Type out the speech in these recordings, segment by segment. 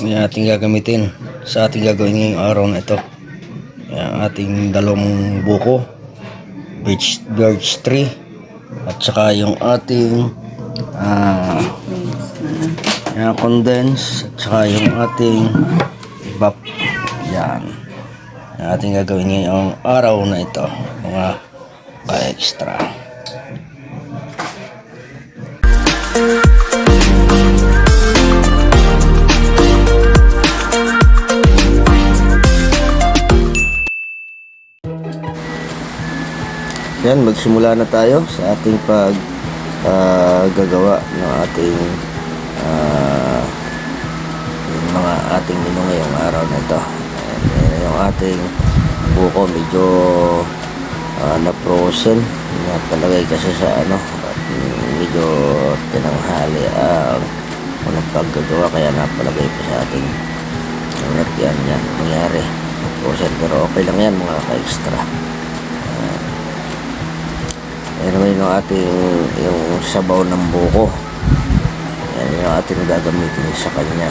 yung ating gagamitin sa ating gagawin ngayong araw na ito. Yung ating dalawang buko, birch, birch tree, at saka yung ating ah yung condense, at saka yung ating bap. Yan. Yung ating gagawin ngayong araw na ito. Mga pa-extra. Yan, magsimula na tayo sa ating pag ah, gagawa ng ating yung mga ating menu ngayong araw na ito. Ayan, ayan yung ating buko medyo ah, na-frozen. Napalagay kasi sa ano, medyo tinanghali ang unang paggagawa kaya napalagay pa sa ating ano yan, yan, nangyari. Na-frozen pero okay lang yan mga ka-extra. Yan naman yung ating yung sabaw ng buko. Yan yung ating gagamitin sa kanya.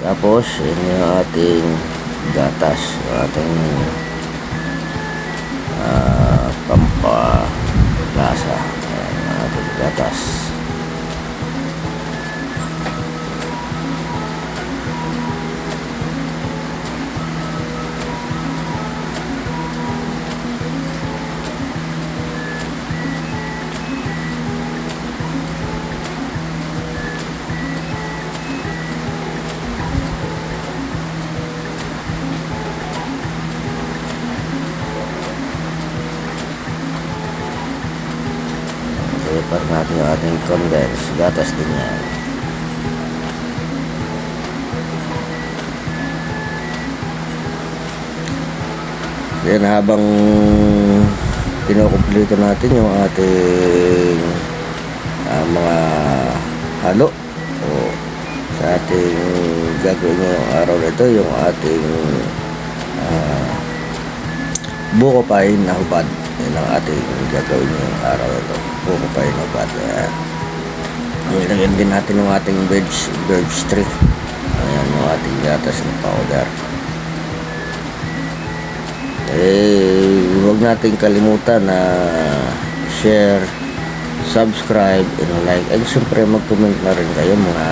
Tapos, yun yung ating gatas. Yung ating ah, pampalasa. Yan yung ating gatas. Prepare natin yung ating condense. Gatas din yan. Then habang kinukumpleto natin yung ating ah, mga halo o sa ating gagawin ngayong araw na ito yung ating ah, buko pain na hubad. Yan ang ating gagawin ngayong araw ito. Buko pain na hubad. Ayan. Ilagyan din natin yung ating veg, veg tree. Ayan yung ating gatas na powder. Eh, huwag nating kalimutan na share, subscribe, and like. And siyempre mag-comment na rin kayo mga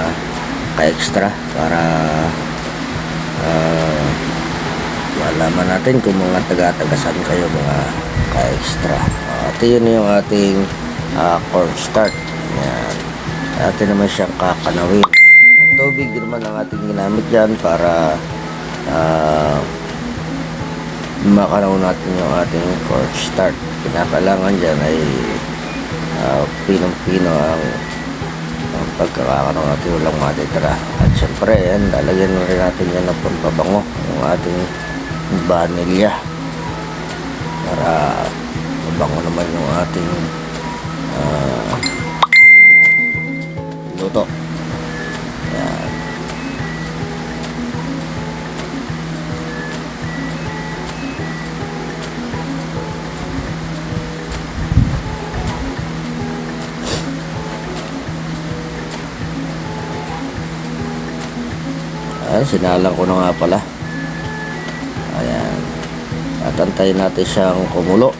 ka-extra para ah, malaman natin kung mga taga-tagasan kayo mga ka-extra. Uh, ito yun yung ating uh, cornstarch. Yan. Atin naman siyang kakanawin. Ang tubig naman ang ating ginamit dyan para uh, makanaw natin yung ating cornstarch. Pinakailangan dyan ay pinong-pino ang ang pagkakakaroon natin walang matitira. At syempre, yan, lalagyan na rin natin yan ng pampabango, yung ating vanilya. Para mabango naman yung ating ah, luto. Yan. Ayan, sinalang ko na nga pala. Ayan. At antayin natin siyang kumulo.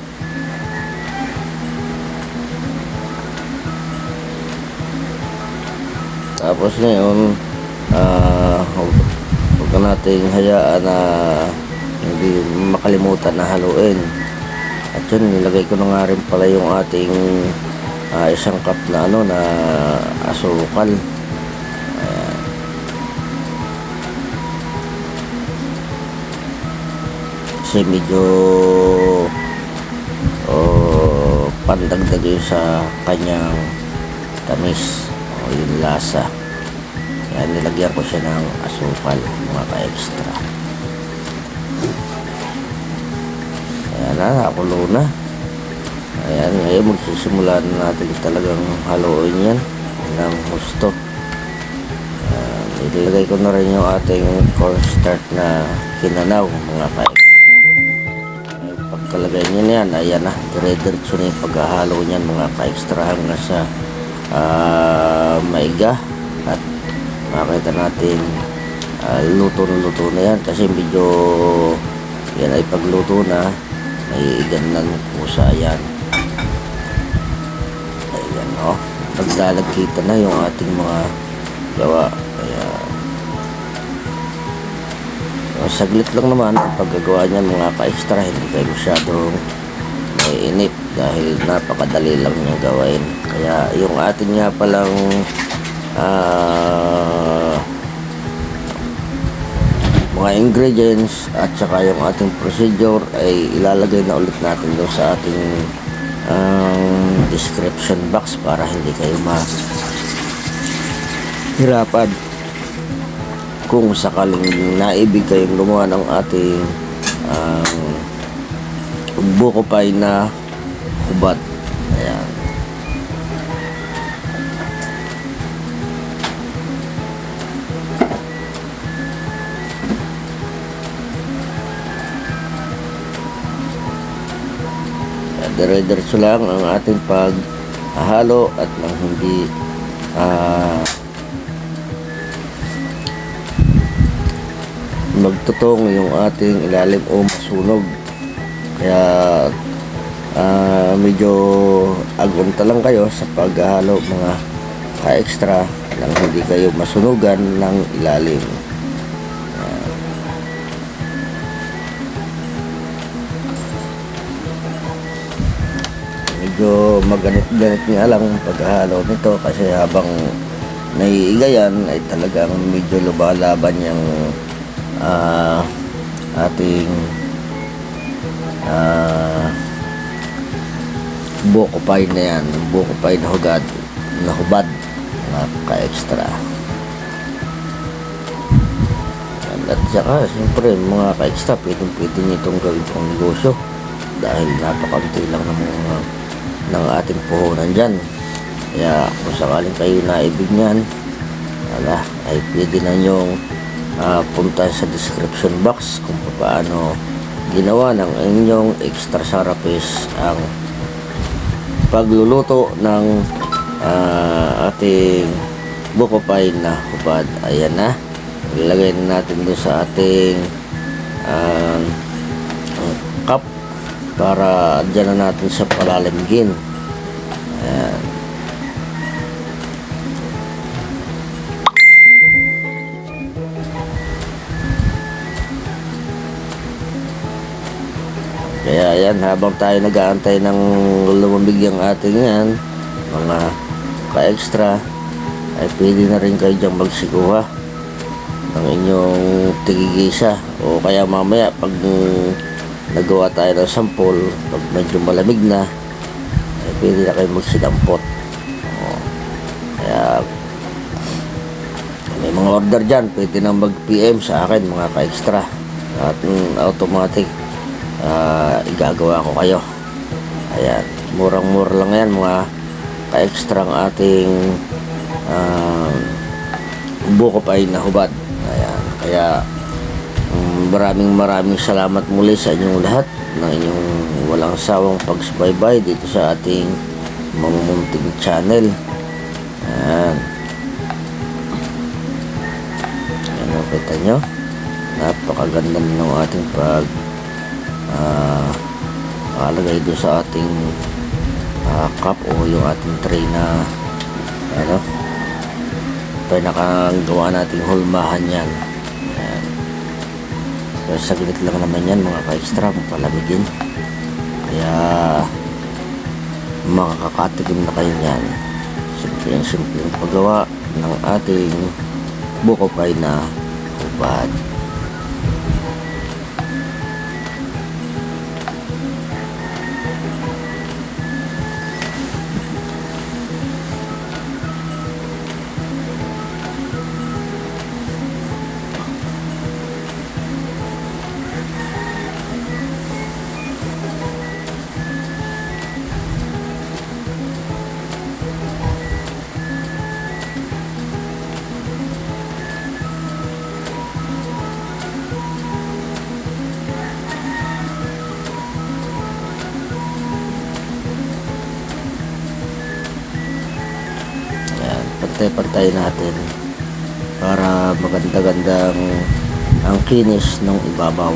Tapos ngayon, ah, huwag na nating hayaan na hindi makalimutan na haluin. At yun, nilagay ko na nga rin pala yung ating ah, isang cup na ano na asukal. Kasi medyo oh, pandagdag yun sa kanyang tamis. O yung lasa. Kaya nilagyan ko siya ng asukal mga ka-extra. Ayan na nakulo na. Ayan ngayon magsisimula na natin talagang haluin yan ng gusto. Ayan, ilagay ko na rin yung ating cornstarch na kinanaw mga ka kalagayan niya yan, ayan na, dire-diretso na yung paghahalo niyan. Mga ka-extra hanggang sa ah, maiga. At makita natin ah, luto na luto na yan. Kasi medyo yan ay pagluto na. May igan na ng pusa yan. Ayan o naglalagkita na yung ating mga gawa. Ayan saglit lang naman ang paggagawa niyan mga ka-extra. Hindi kayo masyadong maiinip dahil napakadali lang niyang gawain. Kaya yung atin nga palang ah, mga ingredients at saka yung ating procedure ay ilalagay na ulit natin doon sa ating um, description box para hindi kayo ma hirapan kung sakaling naibig kayong gumawa ng ating um, buko pie na hubad. Ayan. Dire-diretso lang ang ating paghahalo at nang hindi ah magtutong yung ating ilalim o masunog kaya ah, medyo agunta lang kayo sa paghahalo mga ka-extra nang hindi kayo masunugan ng ilalim Ayan. medyo maganit-ganit nga lang ang paghahalo nito kasi habang naiiga yan ay talagang medyo lumalaban yung ah, ating ah, buko pie na yan. Buko pie na hugad na hubad na ka-extra. Yan. at saka siyempre mga ka-extra pwedeng pwede nyo itong gawin pang negosyo. Dahil napakamti lang ng mga ng ating puhunan dyan. Kaya kung sakaling kayo naibig niyan ala, ay pwede na nyong ah, punta sa description box kung paano ginawa ng inyong extra sarapis ang pagluluto ng ah, ating buko na hubad. Ayan na. Ilagay na natin doon sa ating ah, cup para dyan na natin sa palalimgin. Ayan Kaya yan, habang tayo nag-aantay ng lumamig yung ating yan, mga ka-extra, ay pwede na rin kayo dyan magsikuha ng inyong tigigisa. O kaya mamaya, pag mm, nagawa tayo ng sampol, pag medyo malamig na, ay pwede na kayo magsinampot. O, kaya, may mga order dyan, pwede na mag-PM sa akin, mga ka-extra. At mm, automatic, ah, igagawa ko kayo. Ayan, murang-mura lang yan mga ka-extra ang ating ah, buko pa na hubad. Ayan, kaya mm, maraming maraming salamat muli sa inyong lahat ng inyong walang sawang pagsubaybay dito sa ating mamumunting channel. Ayan. Ayan, o, kita nyo. Napakaganda ng ating pag ah nakalagay doon sa ating ah, cup o yung ating tray na ano? Pinakagawa nating hulmahan yan. Ayan. pero saglit lang naman yan mga ka-extra kung palamigin. Kaya makakatikim na kayo yan simple yung simple yung paggawa ng ating buko pie na hubad pantay-pantay natin para maganda-gandang ang kinis ng ibabaw.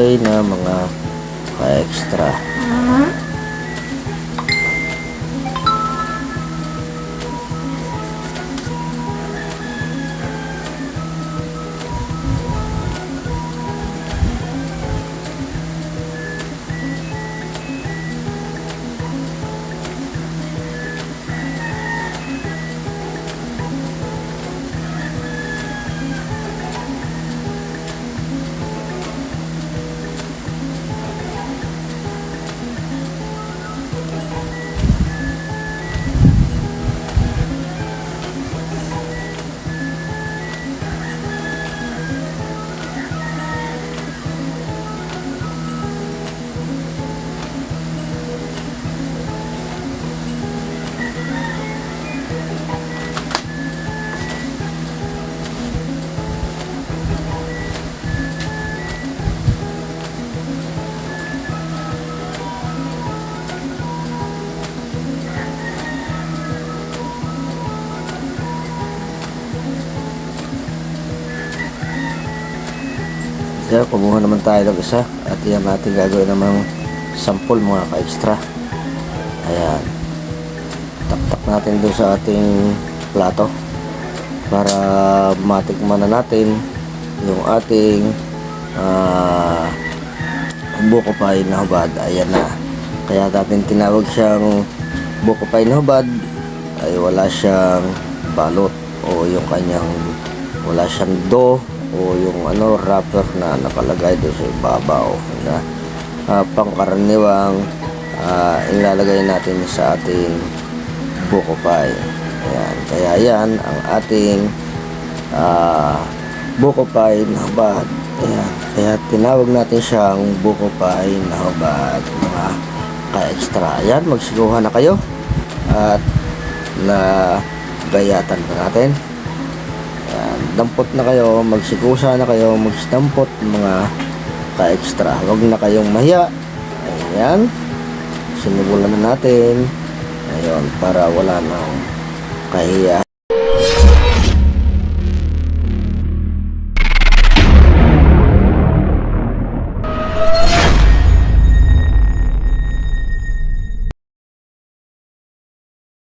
Okay na mga ka-extra. Kaya kumuha naman tayo ng isa at yan natin gagawin namang sample mga ka-extra. Ayan. Taktak natin doon sa ating plato para matikman na natin yung ating ah buko pie na hubad. Ayan na. Kaya natin tinawag siyang buko pie na hubad ay wala siyang balot o yung kanyang wala siyang dough o yung ano wrapper na nakalagay doon sa ibabaw na ah, pangkaraniwang ah, ilalagay natin sa ating buko pie. Ayan. Kaya yan ang ating ah, buko pie na hubad. Ayan. Kaya tinawag natin siyang buko pie na hubad mga ka-extra. Ayan, magsiguhan na kayo at na gayatan natin. Ayan, dampot na kayo, magsikusa na kayo, magdampot mga ka-extra. Huwag na kayong mahiya. Ayan. Sinubulan na natin. Ayun, para wala nang kahiya.